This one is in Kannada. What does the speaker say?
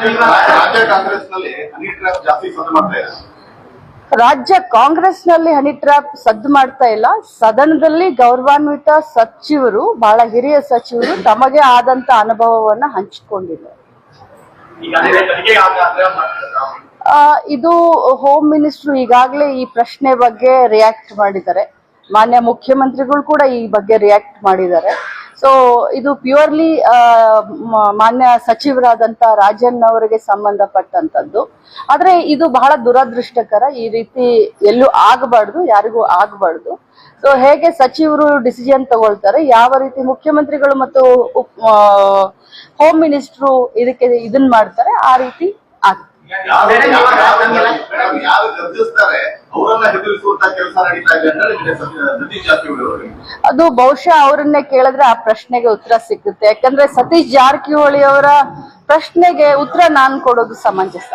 ರಾಜ್ಯ ಕಾಂಗ್ರೆಸ್ನಲ್ಲಿ ಹನಿ ಟ್ರ್ಯಾಪ್ ಜಾಸ್ತಿ ಸದ್ದು ಮಾಡ್ತಾ ಇದೆ. ರಾಜ್ಯ ಹನಿ ಟ್ರ್ಯಾಪ್ ಸದ್ದು ಮಾಡ್ತಾ ಇಲ್ಲ. ಸದನದಲ್ಲಿ ಗೌರವಾನ್ವಿತ ಸಚಿವರು ಬಹಳ ಹಿರಿಯ ಸಚಿವರು ತಮಗೆ ಆದಂತ ಅನುಭವವನ್ನ ಹಂಚಿಕೊಂಡಿದ್ದಾರೆ. ಇದು ಹೋಮ್ ಮಿನಿಸ್ಟ್ರು ಈಗಾಗಲೇ ಈ ಪ್ರಶ್ನೆ ಬಗ್ಗೆ ರಿಯಾಕ್ಟ್ ಮಾಡಿದ್ದಾರೆ. ಮಾನ್ಯ ಮುಖ್ಯಮಂತ್ರಿಗಳು ಕೂಡ ಈ ಬಗ್ಗೆ ರಿಯಾಕ್ಟ್ ಮಾಡಿದ್ದಾರೆ. ಸೊ ಇದು ಪ್ಯೂರ್ಲಿ ಮಾನ್ಯ ಸಚಿವರಾದಂತ ರಾಜನ್ ಅವರಿಗೆ ಸಂಬಂಧಪಟ್ಟಂತದ್ದು. ಆದ್ರೆ ಇದು ಬಹಳ ದುರದೃಷ್ಟಕರ, ಈ ರೀತಿ ಎಲ್ಲೂ ಆಗಬಾರ್ದು, ಯಾರಿಗೂ ಆಗಬಾರ್ದು. ಸೊ ಹೇಗೆ ಸಚಿವರು ಡಿಸಿಷನ್ ತಗೊಳ್ತಾರೆ, ಯಾವ ರೀತಿ ಮುಖ್ಯಮಂತ್ರಿಗಳು ಮತ್ತು ಹೋಮ್ ಮಿನಿಸ್ಟ್ರು ಇದಕ್ಕೆ ಇದನ್ ಮಾಡ್ತಾರೆ, ಆ ರೀತಿ ಆಗ್ತದೆ. ಗರ್ಜಿಸ್ತಾರೆ ಅವರನ್ನ ಹೆದರಿಸುವಂತ ಕೆಲಸ ನಡೀತಾ ಇದೆ ಸತೀಶ್ ಜಾರಕಿಹೊಳಿ ಅದು ಬಹುಶಃ ಅವರನ್ನೇ ಕೇಳಿದ್ರೆ ಆ ಪ್ರಶ್ನೆಗೆ ಉತ್ತರ ಸಿಗುತ್ತೆ ಯಾಕಂದ್ರೆ ಸತೀಶ್ ಜಾರಕಿಹೊಳಿ ಅವರ ಪ್ರಶ್ನೆಗೆ ಉತ್ತರ ನಾನ್ ಕೊಡೋದು ಸಮಂಜಸ.